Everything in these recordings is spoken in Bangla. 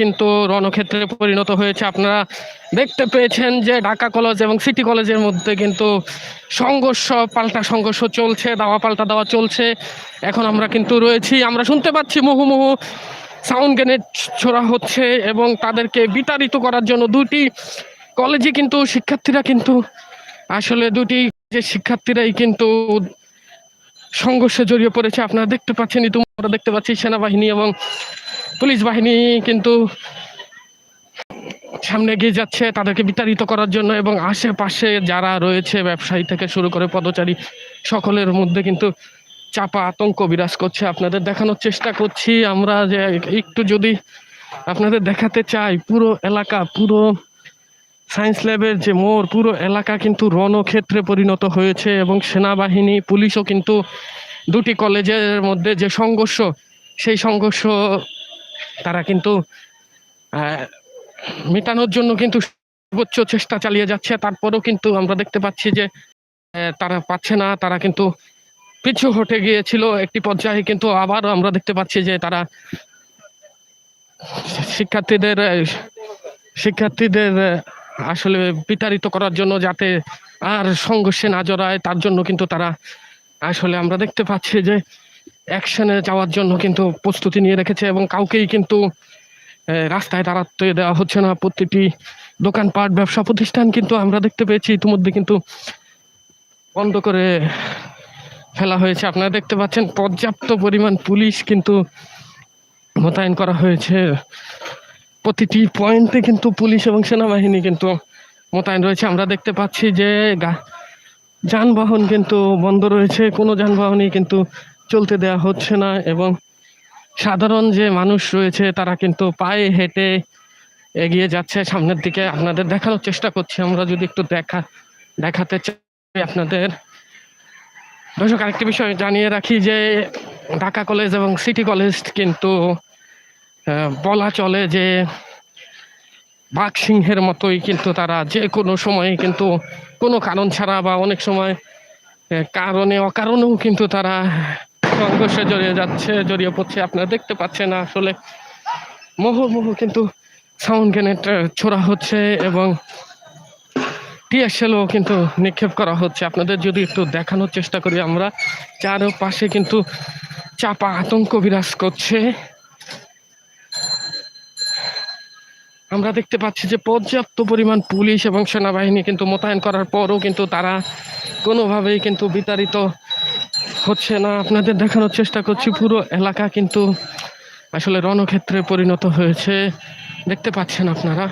কিন্তু রণক্ষেত্রে পরিণত হয়েছে। আপনারা দেখতে পেয়েছেন যে ঢাকা কলেজ এবং সিটি কলেজের মধ্যে কিন্তু সংঘর্ষ, পাল্টা সংঘর্ষ চলছে, দাওয়া পাল্টা দেওয়া চলছে। এখন আমরা কিন্তু রয়েছি, আমরা শুনতে পাচ্ছি মুহুমুহু সাউন্ড গ্রেনেড ছোড়া হচ্ছে এবং তাদেরকে বিতাড়িত করার জন্য দুটি কলেজে কিন্তু শিক্ষার্থীরা কিন্তু, আসলে দুটি যে শিক্ষার্থীরাই কিন্তু সংঘর্ষে জড়িয়ে পড়েছে। আপনারা দেখতে পাচ্ছেন, ইতিমধ্যে দেখতে পাচ্ছি সেনাবাহিনী এবং পুলিশ বাহিনী কিন্তু সামনে এগিয়ে যাচ্ছে তাদেরকে বিতাড়িত করার জন্য এবং আশেপাশে যারা রয়েছে ব্যবসায়ী থেকে শুরু করে পদচারী, সকলের মধ্যে কিন্তু চাপা আতঙ্ক বিরাজ করছে। আপনাদের দেখানোর চেষ্টা করছি। আমরা যে একটু যদি আপনাদের দেখাতে চাই, পুরো এলাকা, পুরো সায়েন্স ল্যাবের যে মোড়, পুরো এলাকা কিন্তু রণক্ষেত্রে পরিণত হয়েছে এবং সেনাবাহিনী, পুলিশও কিন্তু দুটি কলেজের মধ্যে যে সংঘর্ষ, সেই সংঘর্ষ তারা কিন্তু মেটানোর জন্য কিন্তু সর্বোচ্চ চেষ্টা চালিয়ে যাচ্ছে। তারপরেও কিন্তু আমরা দেখতে পাচ্ছি যে তারা পাচ্ছে না। তারা কিন্তু পিছু হটে গিয়েছিল একটি পর্যায়ে, কিন্তু আবার আমরা দেখতে পাচ্ছি যে তারা শিক্ষার্থীদের শিক্ষার্থীদের আসলে বিতাড়িত করার জন্য যাতে আর সংঘর্ষে না জড়ায়, তার জন্য কিন্তু তারা আসলে আমরা দেখতে পাচ্ছি যে অ্যাকশনে যাওয়ার জন্য কিন্তু প্রস্তুতি নিয়ে রেখেছে এবং কাউকেই কিন্তু রাস্তায় দাঁড়াতে দেওয়া হচ্ছে না। প্রতিটি দোকানপাট, ব্যবসা প্রতিষ্ঠান কিন্তু আমরা দেখতে পেয়েছি। ইতিমধ্যে কিন্তু বন্ধ করে ফেলা হয়েছে। আপনারা দেখতে পাচ্ছেন, পর্যাপ্ত পরিমাণ পুলিশ কিন্তু মোতায়েন করা হয়েছে। প্রতিটি পয়েন্টে কিন্তু পুলিশ এবং সেনাবাহিনী কিন্তু মোতায়েন রয়েছে। আমরা দেখতে পাচ্ছি যে যানবাহন কিন্তু বন্ধ রয়েছে। কোনো যানবাহনই কিন্তু চলতে দেওয়া হচ্ছে না এবং সাধারণ যে মানুষ রয়েছে, তারা কিন্তু পায়ে হেঁটে এগিয়ে যাচ্ছে সামনের দিকে। আপনাদের দেখানোর চেষ্টা করছি, আমরা যদি একটু দেখা, দেখাতে চাই আপনাদের। দর্শক, আরেকটি বিষয় জানিয়ে রাখি যে, ঢাকা কলেজ এবং সিটি কলেজ কিন্তু বলা চলে যে, বাঘ সিংহের মতোই কিন্তু তারা যে কোনো সময় কিন্তু, কোনো কারণ ছাড়া বা অনেক সময় কারণে অকারণেও কিন্তু তারা সংঘর্ষে জড়িয়ে যাচ্ছে, জড়িয়ে পড়ছে, আপনারা দেখতে পাচ্ছেন আসলে মুহুর্মুহু কিন্তু সাউন্ড গ্রেনেড ছোড়া হচ্ছে এবং টিএসএলও কিন্তু নিক্ষেপ করা হচ্ছে। আপনাদের যদি একটু দেখানোর চেষ্টা করি আমরা, চারপাশে কিন্তু চাপা আতঙ্ক বিরাজ করছে। আমরা দেখতে পাচ্ছি যে পর্যাপ্ত পরিমাণ পুলিশ এবং সেনাবাহিনী কিন্তু মোতায়েন করার পরও কিন্তু তারা কোনোভাবেই কিন্তু বিতাড়িত হচ্ছে না, আপনাদের দেখানোর চেষ্টা করছি, পুরো এলাকা কিন্তু আসলে রণক্ষেত্রে পরিণত হয়েছে। দেখতে পাচ্ছেন আপনারা।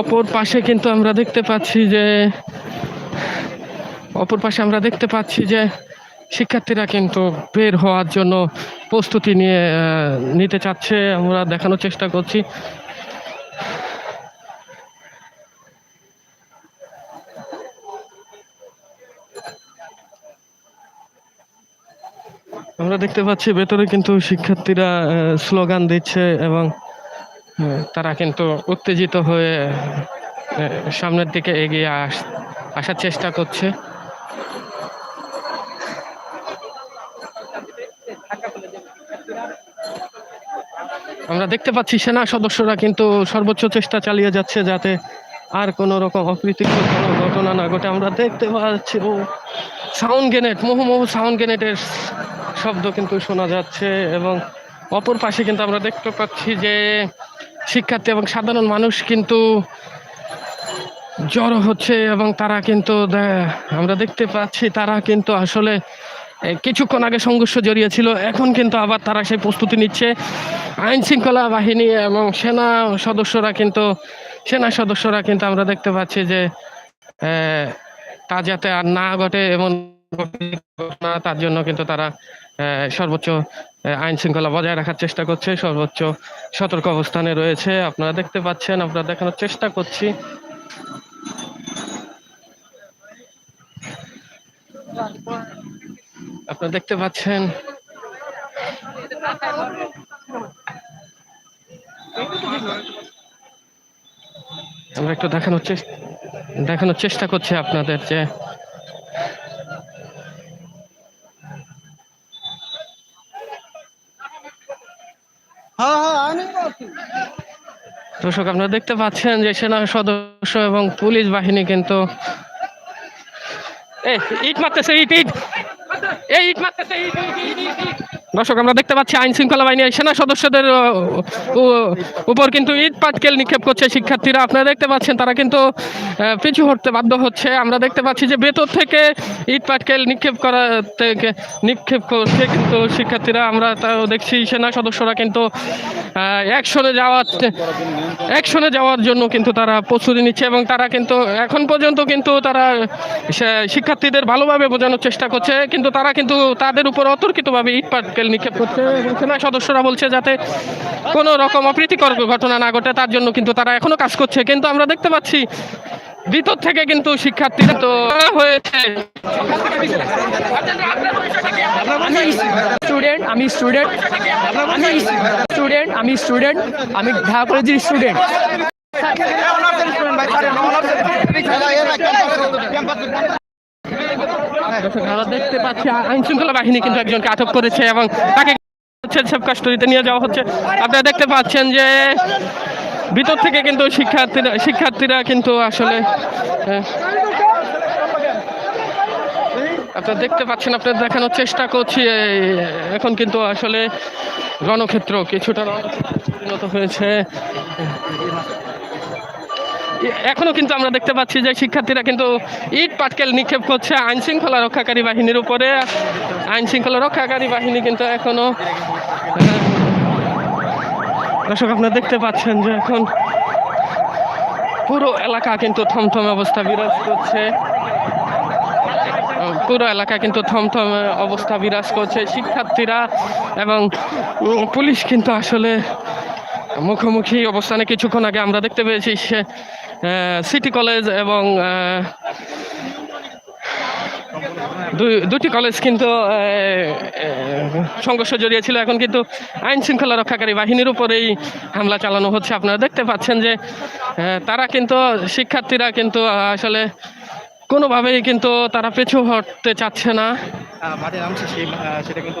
অপর পাশে কিন্তু আমরা দেখতে পাচ্ছি যে, অপর পাশে আমরা দেখতে পাচ্ছি যে, শিক্ষার্থীরা কিন্তু বের হওয়ার জন্য প্রস্তুতি নিয়ে নিতে চাচ্ছে। আমরা দেখানোর চেষ্টা করছি। আমরা দেখতে পাচ্ছি ভেতরে কিন্তু শিক্ষার্থীরা স্লোগান দিচ্ছে এবং তারা কিন্তু উত্তেজিত হয়ে সামনের দিকে এগিয়ে আস, আসার চেষ্টা করছে। আমরা দেখতে পাচ্ছি সেনা সদস্যরা কিন্তু সর্বোচ্চ চেষ্টা চালিয়ে যাচ্ছে যাতে আর কোনো রকম অপ্রীতিকর কোনো ঘটনা না ঘটে। আমরা দেখতে পাচ্ছি, ও, সাউন্ড গ্রেনেড মুহুমুহু সাউন্ড গ্রেনেডের শব্দ কিন্তু শোনা যাচ্ছে এবং অপর পাশে কিন্তু আমরা দেখতে পাচ্ছি যে শিক্ষার্থী এবং সাধারণ মানুষ কিন্তু জড়ো হচ্ছে এবং তারা কিন্তু আমরা দেখতে পাচ্ছি তারা কিন্তু আসলে কিছুক্ষণ আগে সংঘর্ষ জড়িয়েছিল, এখন কিন্তু আবার তারা সেই প্রস্তুতি নিচ্ছে। আইন শৃঙ্খলা বাহিনী এবং সেনা সদস্যরা কিন্তু, সেনা সদস্যরা কিন্তু আমরা দেখতে পাচ্ছি যে তা যাতে আর না ঘটে, এমন তার জন্য কিন্তু তারা সর্বোচ্চ আইন শৃঙ্খলা বজায় রাখার চেষ্টা করছে, সর্বোচ্চ সতর্ক অবস্থানে রয়েছে। আপনারা দেখতে পাচ্ছেন আমরা দেখানোর চেষ্টা করছি। আপনারা দেখতে পাচ্ছেন, আমরা একটু দেখানোর চেষ্টা দেখানোর চেষ্টা করছি আপনাদের যে হ্যাঁ হ্যাঁ আমি বলছি দর্শক আপনারা দেখতে পাচ্ছেন যে সেনা সদস্য এবং পুলিশ বাহিনী কিন্তু ইট মারতেছে ইট ইট এই ইট মারতেছে ইট, ইট, ইট। দর্শক, আমরা দেখতে পাচ্ছি আইন শৃঙ্খলা বাহিনী সেনা সদস্যদের উপর কিন্তু ইট পাটকেল নিক্ষেপ করছে শিক্ষার্থীরা। আপনারা দেখতে পাচ্ছেন, তারা কিন্তু পিছু হটতে বাধ্য হচ্ছে। আমরা দেখতে পাচ্ছি যে ভেতর থেকে ইট পাটকেল নিক্ষেপ করা থেকে, নিক্ষেপ করছে কিন্তু শিক্ষার্থীরা। আমরা তাও দেখছি সেনা সদস্যরা কিন্তু অ্যাকশনে যাওয়ার অ্যাকশনে যাওয়ার জন্য কিন্তু তারা প্রস্তুতি নিচ্ছে এবং তারা কিন্তু এখন পর্যন্ত কিন্তু তারা শিক্ষার্থীদের ভালোভাবে বোঝানোর চেষ্টা করছে। কিন্তু তারা কিন্তু তাদের উপর অতর্কিতভাবে ইট পাটকেল নিক্ষেপ করছে এবং সেনা সদস্যরা বলছে যাতে কোনো রকম অপ্রীতিকর ঘটনা না ঘটে তার জন্য কিন্তু তারা এখনও কাজ করছে কিন্তু আমরা দেখতে পাচ্ছি ভিতর থেকে কিন্তু শিক্ষার্থীরা তো হয়েছে আমি স্টুডেন্ট আমি স্টুডেন্ট আমি স্টুডেন্ট আমি স্টুডেন্ট আমি ঢাকা কলেজের স্টুডেন্ট দেখতে পাচ্ছি আইন শৃঙ্খলা বাহিনী কিন্তু একজনকে আটক করেছে এবং তাকে সেফ কাস্টডিতে নিয়ে যাওয়া হচ্ছে। আপনারা দেখতে পাচ্ছেন যে ভিতর থেকে কিন্তু শিক্ষার্থীরা শিক্ষার্থীরা কিন্তু আসলে আহ, আপনারা দেখতে পাচ্ছেন আপনারা দেখানোর চেষ্টা করছি এখন কিন্তু আসলে রণক্ষেত্র কিছুটা রণক্ষেত্রে হয়েছে। এখনও কিন্তু আমরা দেখতে পাচ্ছি যে শিক্ষার্থীরা কিন্তু ইট, পাটকেল নিক্ষেপ করছে। আইন শৃঙ্খলা রক্ষাকারী বাহিনীর উপরে। আইন শৃঙ্খলা রক্ষাকারী বাহিনী কিন্তু এখনও দর্শক, আপনারা দেখতে পাচ্ছেন যে এখন পুরো এলাকা কিন্তু থমথম অবস্থা বিরাজ করছে। পুরো এলাকা কিন্তু থমথম অবস্থা বিরাজ করছে। শিক্ষার্থীরা এবং পুলিশ কিন্তু আসলে মুখোমুখি অবস্থানে কিছুক্ষণ আগে আমরা দেখতে পেয়েছি সিটি কলেজ এবং দুটি কলেজ কিন্তু সংঘর্ষ জড়িয়ে ছিল এখন কিন্তু আইন শৃঙ্খলা রক্ষাকারী বাহিনীর উপরেই হামলা চালানো হচ্ছে। আপনারা দেখতে পাচ্ছেন যে তারা কিন্তু, শিক্ষার্থীরা কিন্তু আসলে কোনোভাবেই কিন্তু তারা পিছু হটতে চাচ্ছে না। সেটা কিন্তু